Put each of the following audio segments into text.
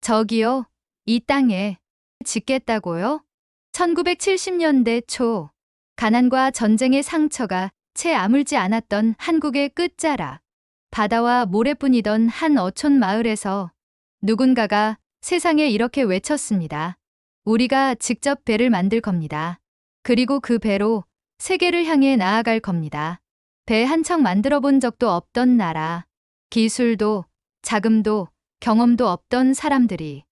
저기요, 이 땅에 짓겠다고요? 1970년대 초, 가난과 전쟁의 상처가 채 아물지 않았던 한국의 끝자락, 바다와 모래뿐이던 한 어촌 마을에서 누군가가 세상에 이렇게 외쳤습니다. 우리가 직접 배를 만들 겁니다. 그리고 그 배로 세계를 향해 나아갈 겁니다. 배 한 척 만들어 본 적도 없던 나라, 기술도, 자금도, 경험도 없던 사람들이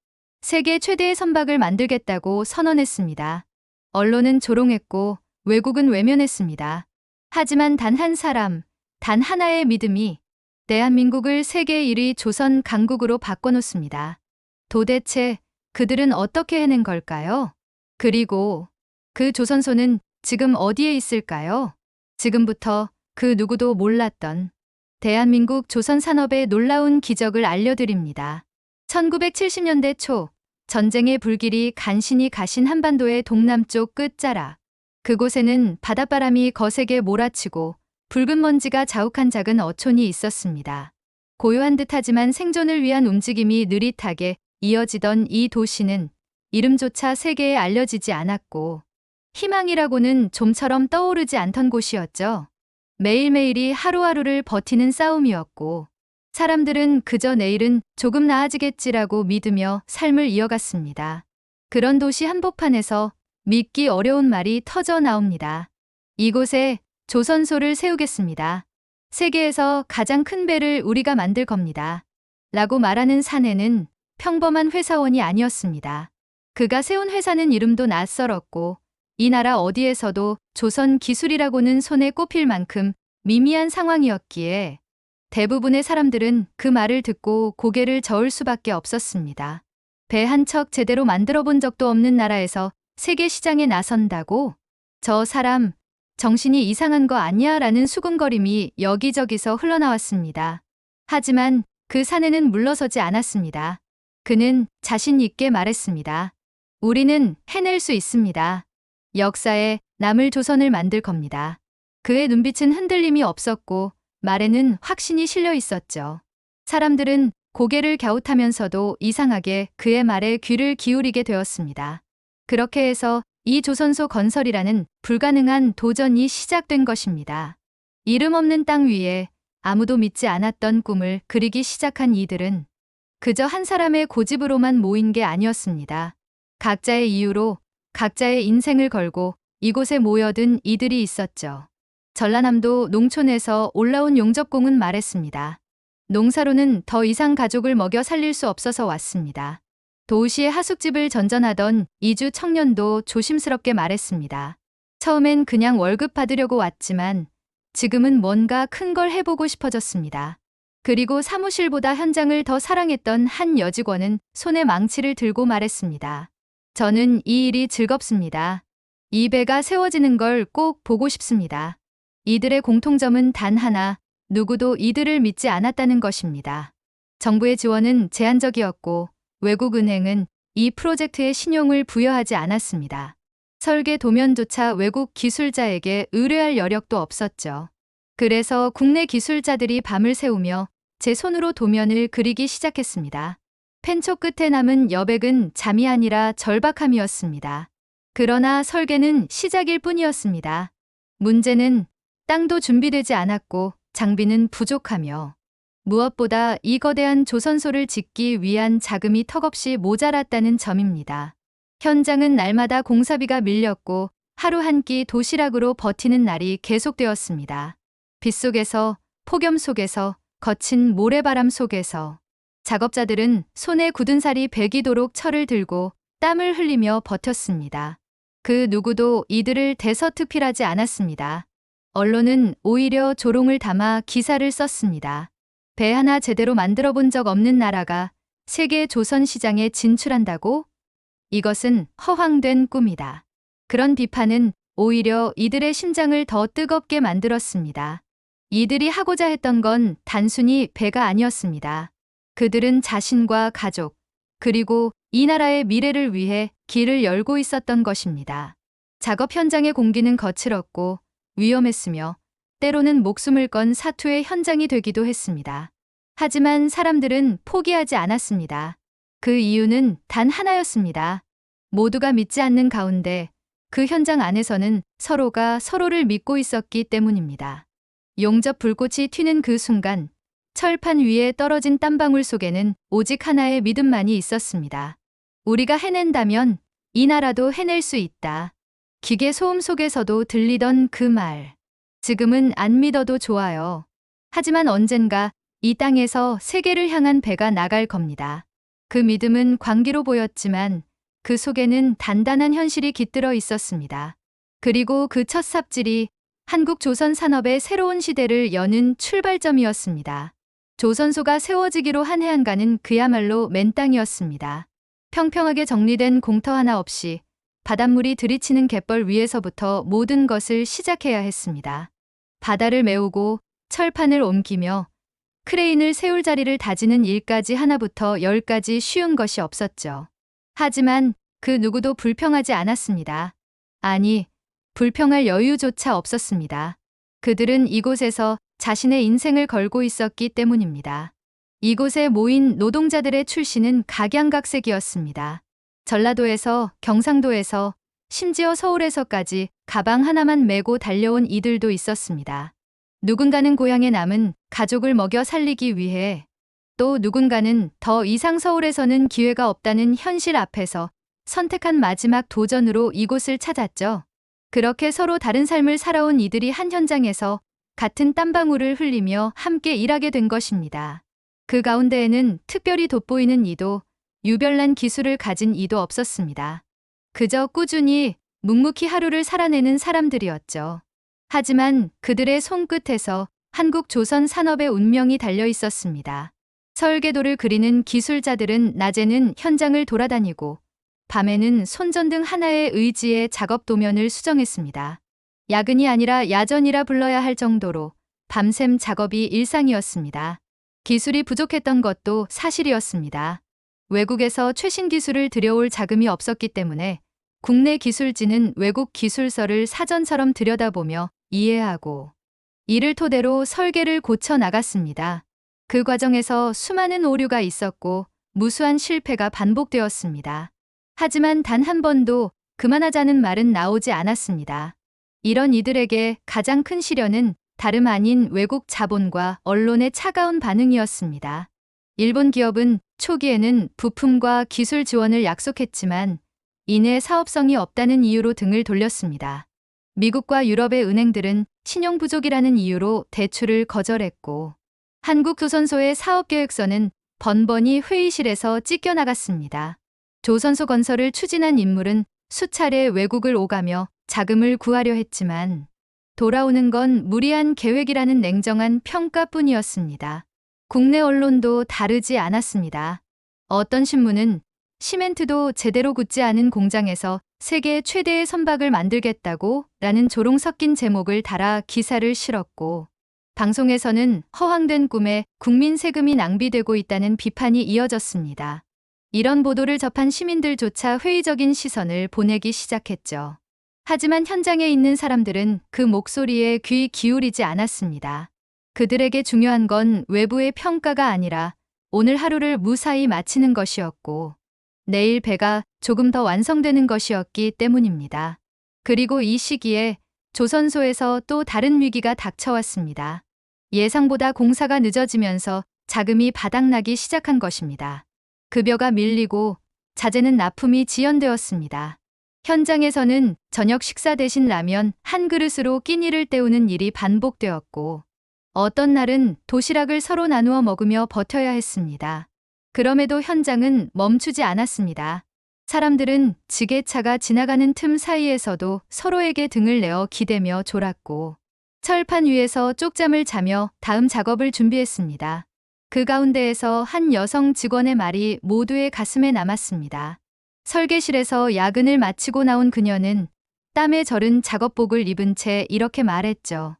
세계 최대의 선박을 만들겠다고 선언했습니다. 언론은 조롱했고 외국은 외면했습니다. 하지만 단 한 사람, 단 하나의 믿음이 대한민국을 세계 1위 조선 강국으로 바꿔놓습니다. 도대체 그들은 어떻게 해낸 걸까요? 그리고 그 조선소는 지금 어디에 있을까요? 지금부터 그 누구도 몰랐던 대한민국 조선 산업의 놀라운 기적을 알려드립니다. 1970년대 초 전쟁의 불길이 간신히 가신 한반도의 동남쪽 끝자락. 그곳에는 바닷바람이 거세게 몰아치고 붉은 먼지가 자욱한 작은 어촌이 있었습니다. 고요한 듯하지만 생존을 위한 움직임이 느릿하게 이어지던 이 도시는 이름조차 세계에 알려지지 않았고 희망이라고는 좀처럼 떠오르지 않던 곳이었죠. 매일매일이 하루하루를 버티는 싸움이었고 사람들은 그저 내일은 조금 나아지겠지라고 믿으며 삶을 이어갔습니다. 그런 도시 한복판에서 믿기 어려운 말이 터져 나옵니다. 이곳에 조선소를 세우겠습니다. 세계에서 가장 큰 배를 우리가 만들 겁니다. 라고 말하는 사내는 평범한 회사원이 아니었습니다. 그가 세운 회사는 이름도 낯설었고 이 나라 어디에서도 조선 기술이라고는 손에 꼽힐 만큼 미미한 상황이었기에 대부분의 사람들은 그 말을 듣고 고개를 저을 수밖에 없었습니다. 배 한 척 제대로 만들어 본 적도 없는 나라에서 세계 시장에 나선다고? 저 사람 정신이 이상한 거 아니야? 라는 수군거림이 여기저기서 흘러나왔습니다. 하지만 그 사내는 물러서지 않았습니다. 그는 자신 있게 말했습니다. 우리는 해낼 수 있습니다. 역사에 남을 조선을 만들 겁니다. 그의 눈빛은 흔들림이 없었고 말에는 확신이 실려 있었죠. 사람들은 고개를 갸웃하면서도 이상하게 그의 말에 귀를 기울이게 되었습니다. 그렇게 해서 이 조선소 건설이라는 불가능한 도전이 시작된 것입니다. 이름 없는 땅 위에 아무도 믿지 않았던 꿈을 그리기 시작한 이들은 그저 한 사람의 고집으로만 모인 게 아니었습니다. 각자의 이유로 각자의 인생을 걸고 이곳에 모여든 이들이 있었죠. 전라남도 농촌에서 올라온 용접공은 말했습니다. 농사로는 더 이상 가족을 먹여 살릴 수 없어서 왔습니다. 도시의 하숙집을 전전하던 이주 청년도 조심스럽게 말했습니다. 처음엔 그냥 월급 받으려고 왔지만 지금은 뭔가 큰 걸 해보고 싶어졌습니다. 그리고 사무실보다 현장을 더 사랑했던 한 여직원은 손에 망치를 들고 말했습니다. 저는 이 일이 즐겁습니다. 이 배가 세워지는 걸 꼭 보고 싶습니다. 이들의 공통점은 단 하나, 누구도 이들을 믿지 않았다는 것입니다. 정부의 지원은 제한적이었고 외국 은행은 이 프로젝트에 신용을 부여하지 않았습니다. 설계 도면조차 외국 기술자에게 의뢰할 여력도 없었죠. 그래서 국내 기술자들이 밤을 새우며 제 손으로 도면을 그리기 시작했습니다. 펜초 끝에 남은 여백은 잠이 아니라 절박함이었습니다. 그러나 설계는 시작일 뿐이었습니다. 문제는 땅도 준비되지 않았고 장비는 부족하며 무엇보다 이 거대한 조선소를 짓기 위한 자금이 턱없이 모자랐다는 점입니다. 현장은 날마다 공사비가 밀렸고 하루 한 끼 도시락으로 버티는 날이 계속되었습니다. 빗속에서, 폭염 속에서, 거친 모래바람 속에서 작업자들은 손에 굳은 살이 배기도록 철을 들고 땀을 흘리며 버텼습니다. 그 누구도 이들을 대서특필하지 않았습니다. 언론은 오히려 조롱을 담아 기사를 썼습니다. 배 하나 제대로 만들어 본 적 없는 나라가 세계 조선 시장에 진출한다고? 이것은 허황된 꿈이다. 그런 비판은 오히려 이들의 심장을 더 뜨겁게 만들었습니다. 이들이 하고자 했던 건 단순히 배가 아니었습니다. 그들은 자신과 가족, 그리고 이 나라의 미래를 위해 길을 열고 있었던 것입니다. 작업 현장의 공기는 거칠었고 위험했으며 때로는 목숨을 건 사투의 현장이 되기도 했습니다. 하지만 사람들은 포기하지 않았습니다. 그 이유는 단 하나였습니다. 모두가 믿지 않는 가운데 그 현장 안에서는 서로가 서로를 믿고 있었기 때문입니다. 용접 불꽃이 튀는 그 순간 철판 위에 떨어진 땀방울 속에는 오직 하나의 믿음만이 있었습니다. 우리가 해낸다면 이 나라도 해낼 수 있다. 기계 소음 속에서도 들리던 그 말. 지금은 안 믿어도 좋아요. 하지만 언젠가 이 땅에서 세계를 향한 배가 나갈 겁니다. 그 믿음은 광기로 보였지만 그 속에는 단단한 현실이 깃들어 있었습니다. 그리고 그 첫 삽질이 한국 조선 산업의 새로운 시대를 여는 출발점이었습니다. 조선소가 세워지기로 한 해안가는 그야말로 맨 땅이었습니다. 평평하게 정리된 공터 하나 없이 바닷물이 들이치는 갯벌 위에서부터 모든 것을 시작해야 했습니다. 바다를 메우고 철판을 옮기며 크레인을 세울 자리를 다지는 일까지 하나부터 열까지 쉬운 것이 없었죠. 하지만 그 누구도 불평하지 않았습니다. 아니, 불평할 여유조차 없었습니다. 그들은 이곳에서 자신의 인생을 걸고 있었기 때문입니다. 이곳에 모인 노동자들의 출신은 각양각색이었습니다. 전라도에서 경상도에서 심지어 서울에서까지 가방 하나만 메고 달려온 이들도 있었습니다. 누군가는 고향에 남은 가족을 먹여 살리기 위해 또 누군가는 더 이상 서울에서는 기회가 없다는 현실 앞에서 선택한 마지막 도전으로 이곳을 찾았죠. 그렇게 서로 다른 삶을 살아온 이들이 한 현장에서 같은 땀방울을 흘리며 함께 일하게 된 것입니다. 그 가운데에는 특별히 돋보이는 이도 유별난 기술을 가진 이도 없었습니다. 그저 꾸준히 묵묵히 하루를 살아내는 사람들이었죠. 하지만 그들의 손끝에서 한국 조선 산업의 운명이 달려 있었습니다. 설계도를 그리는 기술자들은 낮에는 현장을 돌아다니고 밤에는 손전등 하나의 의지에 작업 도면을 수정했습니다. 야근이 아니라 야전이라 불러야 할 정도로 밤샘 작업이 일상이었습니다. 기술이 부족했던 것도 사실이었습니다. 외국에서 최신 기술을 들여올 자금이 없었기 때문에 국내 기술진은 외국 기술서를 사전처럼 들여다보며 이해하고 이를 토대로 설계를 고쳐 나갔습니다. 그 과정에서 수많은 오류가 있었고 무수한 실패가 반복되었습니다. 하지만 단 한 번도 그만하자는 말은 나오지 않았습니다. 이런 이들에게 가장 큰 시련은 다름 아닌 외국 자본과 언론의 차가운 반응이었습니다. 일본 기업은 초기에는 부품과 기술 지원을 약속했지만 이내 사업성이 없다는 이유로 등을 돌렸습니다. 미국과 유럽의 은행들은 신용 부족이라는 이유로 대출을 거절했고 한국조선소의 사업계획서는 번번이 회의실에서 찢겨나갔습니다. 조선소 건설을 추진한 인물은 수차례 외국을 오가며 자금을 구하려 했지만 돌아오는 건 무리한 계획이라는 냉정한 평가뿐이었습니다. 국내 언론도 다르지 않았습니다. 어떤 신문은 시멘트도 제대로 굳지 않은 공장에서 세계 최대의 선박을 만들겠다고 라는 조롱 섞인 제목을 달아 기사를 실었고 방송에서는 허황된 꿈에 국민 세금이 낭비되고 있다는 비판이 이어졌습니다. 이런 보도를 접한 시민들조차 회의적인 시선을 보내기 시작했죠. 하지만 현장에 있는 사람들은 그 목소리에 귀 기울이지 않았습니다. 그들에게 중요한 건 외부의 평가가 아니라 오늘 하루를 무사히 마치는 것이었고 내일 배가 조금 더 완성되는 것이었기 때문입니다. 그리고 이 시기에 조선소에서 또 다른 위기가 닥쳐왔습니다. 예상보다 공사가 늦어지면서 자금이 바닥나기 시작한 것입니다. 급여가 밀리고 자재는 납품이 지연되었습니다. 현장에서는 저녁 식사 대신 라면 한 그릇으로 끼니를 때우는 일이 반복되었고 어떤 날은 도시락을 서로 나누어 먹으며 버텨야 했습니다. 그럼에도 현장은 멈추지 않았습니다. 사람들은 지게차가 지나가는 틈 사이에서도 서로에게 등을 내어 기대며 졸았고 철판 위에서 쪽잠을 자며 다음 작업을 준비했습니다. 그 가운데에서 한 여성 직원의 말이 모두의 가슴에 남았습니다. 설계실에서 야근을 마치고 나온 그녀는 땀에 절은 작업복을 입은 채 이렇게 말했죠.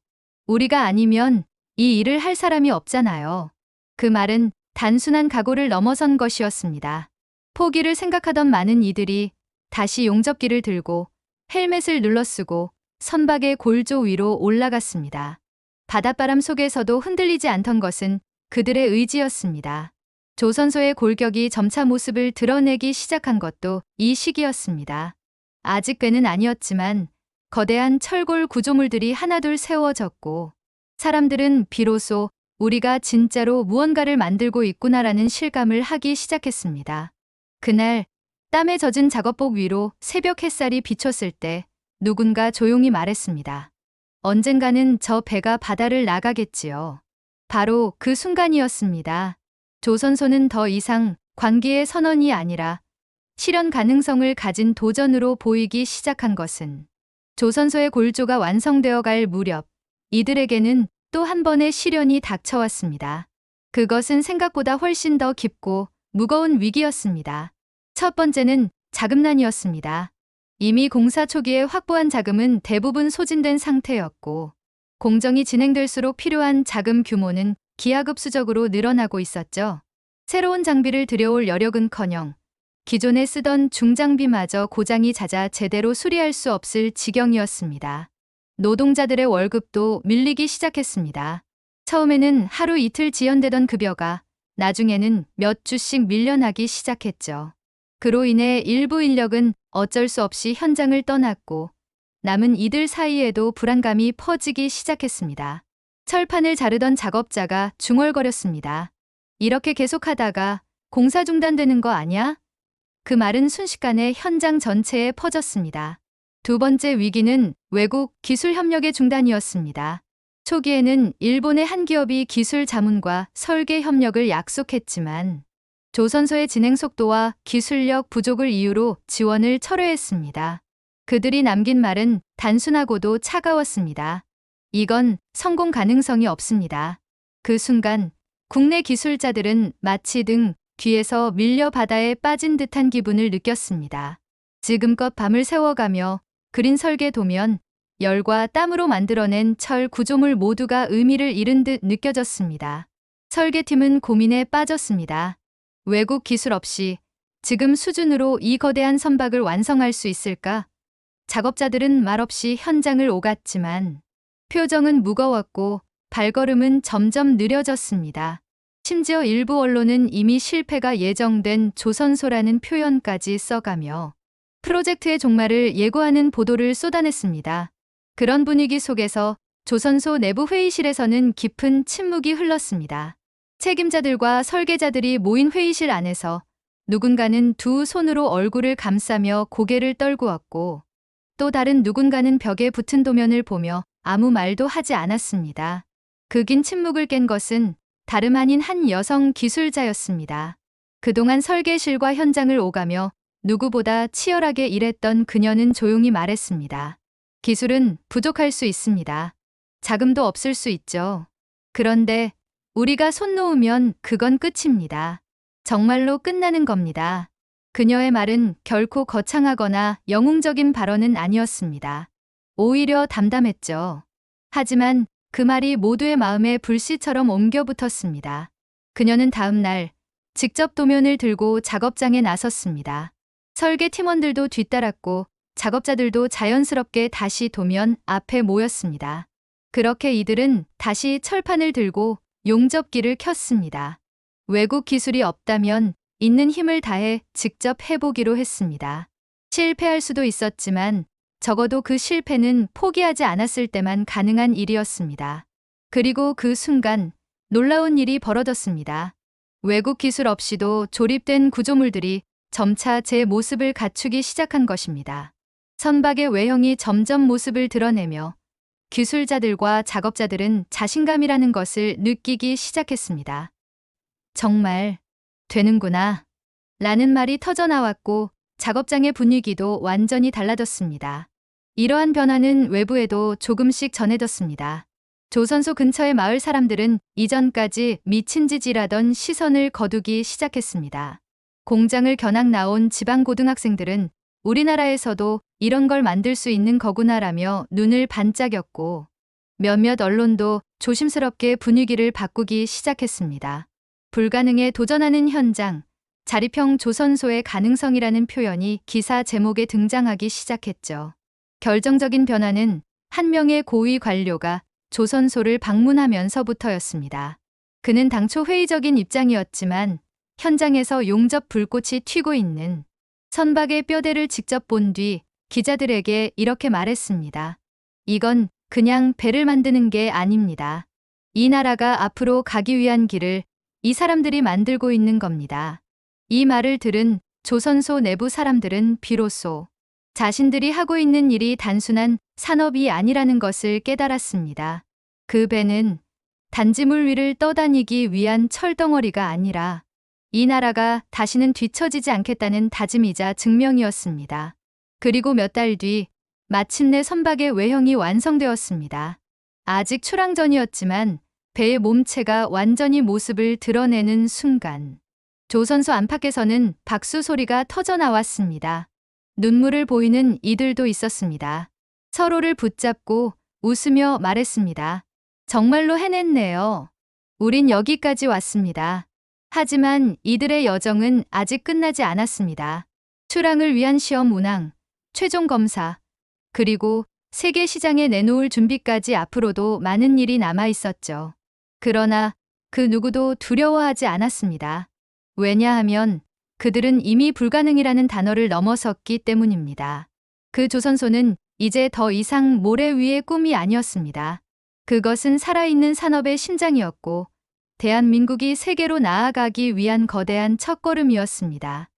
우리가 아니면 이 일을 할 사람이 없잖아요. 그 말은 단순한 각오를 넘어선 것이었습니다. 포기를 생각하던 많은 이들이 다시 용접기를 들고 헬멧을 눌러쓰고 선박의 골조 위로 올라갔습니다. 바닷바람 속에서도 흔들리지 않던 것은 그들의 의지였습니다. 조선소의 골격이 점차 모습을 드러내기 시작한 것도 이 시기였습니다. 아직 꽤는 아니었지만 거대한 철골 구조물들이 하나둘 세워졌고 사람들은 비로소 우리가 진짜로 무언가를 만들고 있구나라는 실감을 하기 시작했습니다. 그날 땀에 젖은 작업복 위로 새벽 햇살이 비쳤을 때 누군가 조용히 말했습니다. 언젠가는 저 배가 바다를 나가겠지요. 바로 그 순간이었습니다. 조선소는 더 이상 관계의 선언이 아니라 실현 가능성을 가진 도전으로 보이기 시작한 것은 조선소의 골조가 완성되어 갈 무렵 이들에게는 또 한 번의 시련이 닥쳐왔습니다. 그것은 생각보다 훨씬 더 깊고 무거운 위기였습니다. 첫 번째는 자금난이었습니다. 이미 공사 초기에 확보한 자금은 대부분 소진된 상태였고 공정이 진행될수록 필요한 자금 규모는 기하급수적으로 늘어나고 있었죠. 새로운 장비를 들여올 여력은커녕 기존에 쓰던 중장비마저 고장이 잦아 제대로 수리할 수 없을 지경이었습니다. 노동자들의 월급도 밀리기 시작했습니다. 처음에는 하루 이틀 지연되던 급여가 나중에는 몇 주씩 밀려나기 시작했죠. 그로 인해 일부 인력은 어쩔 수 없이 현장을 떠났고 남은 이들 사이에도 불안감이 퍼지기 시작했습니다. 철판을 자르던 작업자가 중얼거렸습니다. 이렇게 계속하다가 공사 중단되는 거 아니야? 그 말은 순식간에 현장 전체에 퍼졌습니다. 두 번째 위기는 외국 기술 협력의 중단이었습니다. 초기에는 일본의 한 기업이 기술 자문과 설계 협력을 약속했지만 조선소의 진행 속도와 기술력 부족을 이유로 지원을 철회했습니다. 그들이 남긴 말은 단순하고도 차가웠습니다. 이건 성공 가능성이 없습니다. 그 순간 국내 기술자들은 마치 등 뒤에서 밀려 바다에 빠진 듯한 기분을 느꼈습니다. 지금껏 밤을 새워가며 그린 설계 도면, 열과 땀으로 만들어낸 철 구조물 모두가 의미를 잃은 듯 느껴졌습니다. 설계팀은 고민에 빠졌습니다. 외국 기술 없이 지금 수준으로 이 거대한 선박을 완성할 수 있을까? 작업자들은 말없이 현장을 오갔지만 표정은 무거웠고 발걸음은 점점 느려졌습니다. 심지어 일부 언론은 이미 실패가 예정된 조선소라는 표현까지 써가며 프로젝트의 종말을 예고하는 보도를 쏟아냈습니다. 그런 분위기 속에서 조선소 내부 회의실에서는 깊은 침묵이 흘렀습니다. 책임자들과 설계자들이 모인 회의실 안에서 누군가는 두 손으로 얼굴을 감싸며 고개를 떨구었고 또 다른 누군가는 벽에 붙은 도면을 보며 아무 말도 하지 않았습니다. 그 긴 침묵을 깬 것은 다름 아닌 한 여성 기술자였습니다. 그동안 설계실과 현장을 오가며 누구보다 치열하게 일했던 그녀는 조용히 말했습니다. 기술은 부족할 수 있습니다. 자금도 없을 수 있죠. 그런데 우리가 손 놓으면 그건 끝입니다. 정말로 끝나는 겁니다. 그녀의 말은 결코 거창하거나 영웅적인 발언은 아니었습니다. 오히려 담담했죠. 하지만 그 말이 모두의 마음에 불씨처럼 옮겨 붙었습니다. 그녀는 다음 날 직접 도면을 들고 작업장에 나섰습니다. 설계 팀원들도 뒤따랐고 작업자들도 자연스럽게 다시 도면 앞에 모였습니다. 그렇게 이들은 다시 철판을 들고 용접기를 켰습니다. 외국 기술이 없다면 있는 힘을 다해 직접 해보기로 했습니다. 실패할 수도 있었지만 적어도 그 실패는 포기하지 않았을 때만 가능한 일이었습니다. 그리고 그 순간 놀라운 일이 벌어졌습니다. 외국 기술 없이도 조립된 구조물들이 점차 제 모습을 갖추기 시작한 것입니다. 선박의 외형이 점점 모습을 드러내며 기술자들과 작업자들은 자신감이라는 것을 느끼기 시작했습니다. 정말 되는구나. 라는 말이 터져나왔고 작업장의 분위기도 완전히 달라졌습니다. 이러한 변화는 외부에도 조금씩 전해졌습니다. 조선소 근처의 마을 사람들은 이전까지 미친 짓이라던 시선을 거두기 시작했습니다. 공장을 겨nak 나온 지방 고등학생들은 우리나라에서도 이런 걸 만들 수 있는 거구나라며 눈을 반짝였고 몇몇 언론도 조심스럽게 분위기를 바꾸기 시작했습니다. 불가능에 도전하는 현장, 자립형 조선소의 가능성이라는 표현이 기사 제목에 등장하기 시작했죠. 결정적인 변화는 한 명의 고위 관료가 조선소를 방문하면서부터였습니다. 그는 당초 회의적인 입장이었지만 현장에서 용접 불꽃이 튀고 있는 선박의 뼈대를 직접 본 뒤 기자들에게 이렇게 말했습니다. 이건 그냥 배를 만드는 게 아닙니다. 이 나라가 앞으로 가기 위한 길을 이 사람들이 만들고 있는 겁니다. 이 말을 들은 조선소 내부 사람들은 비로소 자신들이 하고 있는 일이 단순한 산업이 아니라는 것을 깨달았습니다. 그 배는 단지 물 위를 떠다니기 위한 철덩어리가 아니라 이 나라가 다시는 뒤처지지 않겠다는 다짐이자 증명이었습니다. 그리고 몇 달 뒤 마침내 선박의 외형이 완성되었습니다. 아직 출항 전이었지만 배의 몸체가 완전히 모습을 드러내는 순간 조선소 안팎에서는 박수 소리가 터져 나왔습니다. 눈물을 보이는 이들도 있었습니다. 서로를 붙잡고 웃으며 말했습니다. 정말로 해냈네요. 우린 여기까지 왔습니다. 하지만 이들의 여정은 아직 끝나지 않았습니다. 출항을 위한 시험 운항, 최종 검사, 그리고 세계 시장에 내놓을 준비까지 앞으로도 많은 일이 남아 있었죠. 그러나 그 누구도 두려워하지 않았습니다. 왜냐하면 그들은 이미 불가능이라는 단어를 넘어섰기 때문입니다. 그 조선소는 이제 더 이상 모래 위의 꿈이 아니었습니다. 그것은 살아있는 산업의 심장이었고 대한민국이 세계로 나아가기 위한 거대한 첫걸음이었습니다.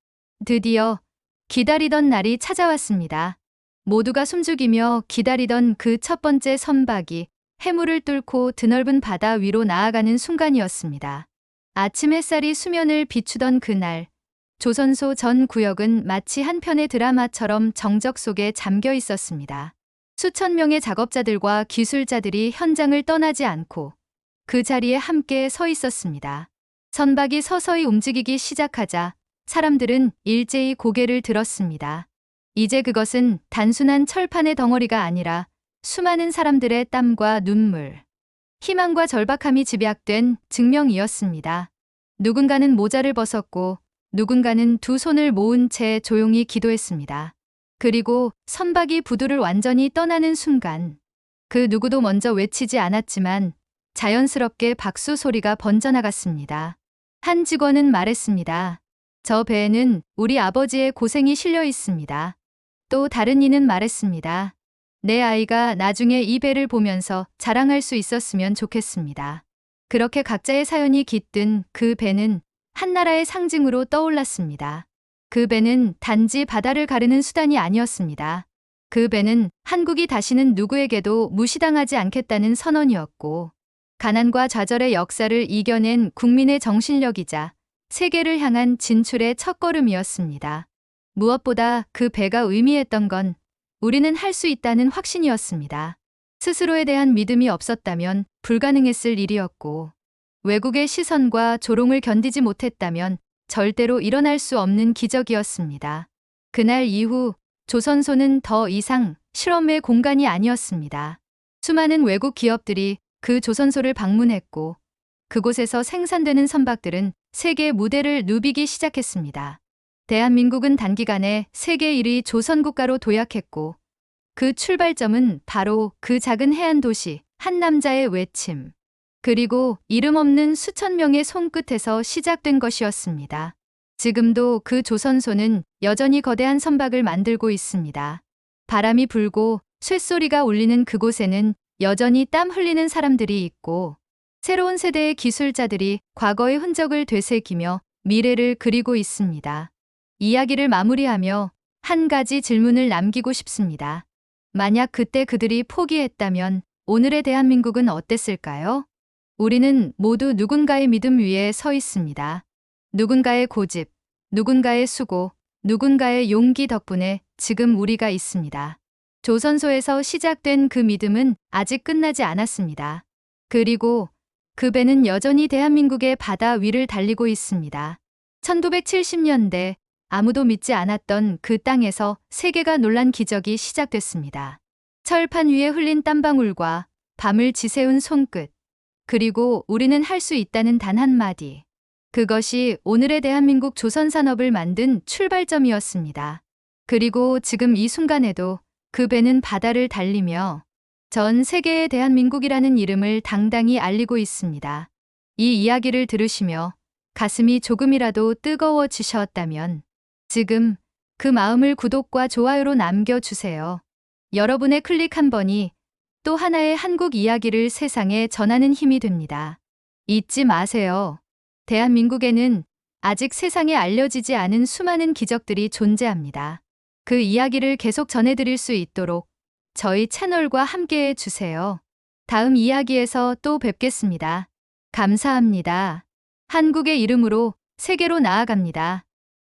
드디어 기다리던 날이 찾아왔습니다. 모두가 숨죽이며 기다리던 그 첫 번째 선박이 해물을 뚫고 드넓은 바다 위로 나아가는 순간이었습니다. 아침 햇살이 수면을 비추던 그날, 조선소 전 구역은 마치 한 편의 드라마처럼 정적 속에 잠겨 있었습니다. 수천 명의 작업자들과 기술자들이 현장을 떠나지 않고 그 자리에 함께 서 있었습니다. 선박이 서서히 움직이기 시작하자 사람들은 일제히 고개를 들었습니다. 이제 그것은 단순한 철판의 덩어리가 아니라 수많은 사람들의 땀과 눈물, 희망과 절박함이 집약된 증명이었습니다. 누군가는 모자를 벗었고 누군가는 두 손을 모은 채 조용히 기도했습니다. 그리고 선박이 부두를 완전히 떠나는 순간 그 누구도 먼저 외치지 않았지만 자연스럽게 박수 소리가 번져나갔습니다. 한 직원은 말했습니다. 저 배에는 우리 아버지의 고생이 실려 있습니다. 또 다른 이는 말했습니다. 내 아이가 나중에 이 배를 보면서 자랑할 수 있었으면 좋겠습니다. 그렇게 각자의 사연이 깃든 그 배는 한 나라의 상징으로 떠올랐습니다. 그 배는 단지 바다를 가르는 수단이 아니었습니다. 그 배는 한국이 다시는 누구에게도 무시당하지 않겠다는 선언이었고, 가난과 좌절의 역사를 이겨낸 국민의 정신력이자 세계를 향한 진출의 첫걸음이었습니다. 무엇보다 그 배가 의미했던 건 우리는 할 수 있다는 확신이었습니다. 스스로에 대한 믿음이 없었다면 불가능했을 일이었고, 외국의 시선과 조롱을 견디지 못했다면 절대로 일어날 수 없는 기적이었습니다. 그날 이후 조선소는 더 이상 실험의 공간이 아니었습니다. 수많은 외국 기업들이 그 조선소를 방문했고 그곳에서 생산되는 선박들은 세계 무대를 누비기 시작했습니다. 대한민국은 단기간에 세계 1위 조선국가로 도약했고 그 출발점은 바로 그 작은 해안 도시 한 남자의 외침 그리고 이름 없는 수천 명의 손끝에서 시작된 것이었습니다. 지금도 그 조선소는 여전히 거대한 선박을 만들고 있습니다. 바람이 불고 쇳소리가 울리는 그곳에는 여전히 땀 흘리는 사람들이 있고 새로운 세대의 기술자들이 과거의 흔적을 되새기며 미래를 그리고 있습니다. 이야기를 마무리하며 한 가지 질문을 남기고 싶습니다. 만약 그때 그들이 포기했다면 오늘의 대한민국은 어땠을까요? 우리는 모두 누군가의 믿음 위에 서 있습니다. 누군가의 고집, 누군가의 수고, 누군가의 용기 덕분에 지금 우리가 있습니다. 조선소에서 시작된 그 믿음은 아직 끝나지 않았습니다. 그리고 그 배는 여전히 대한민국의 바다 위를 달리고 있습니다. 1970년대 아무도 믿지 않았던 그 땅에서 세계가 놀란 기적이 시작됐습니다. 철판 위에 흘린 땀방울과 밤을 지새운 손끝, 그리고 우리는 할 수 있다는 단 한마디. 그것이 오늘의 대한민국 조선산업을 만든 출발점이었습니다. 그리고 지금 이 순간에도 그 배는 바다를 달리며 전 세계의 대한민국이라는 이름을 당당히 알리고 있습니다. 이 이야기를 들으시며 가슴이 조금이라도 뜨거워지셨다면 지금 그 마음을 구독과 좋아요로 남겨주세요. 여러분의 클릭 한 번이 또 하나의 한국 이야기를 세상에 전하는 힘이 됩니다. 잊지 마세요. 대한민국에는 아직 세상에 알려지지 않은 수많은 기적들이 존재합니다. 그 이야기를 계속 전해드릴 수 있도록 저희 채널과 함께 해 주세요. 다음 이야기에서 또 뵙겠습니다. 감사합니다. 한국의 이름으로 세계로 나아갑니다.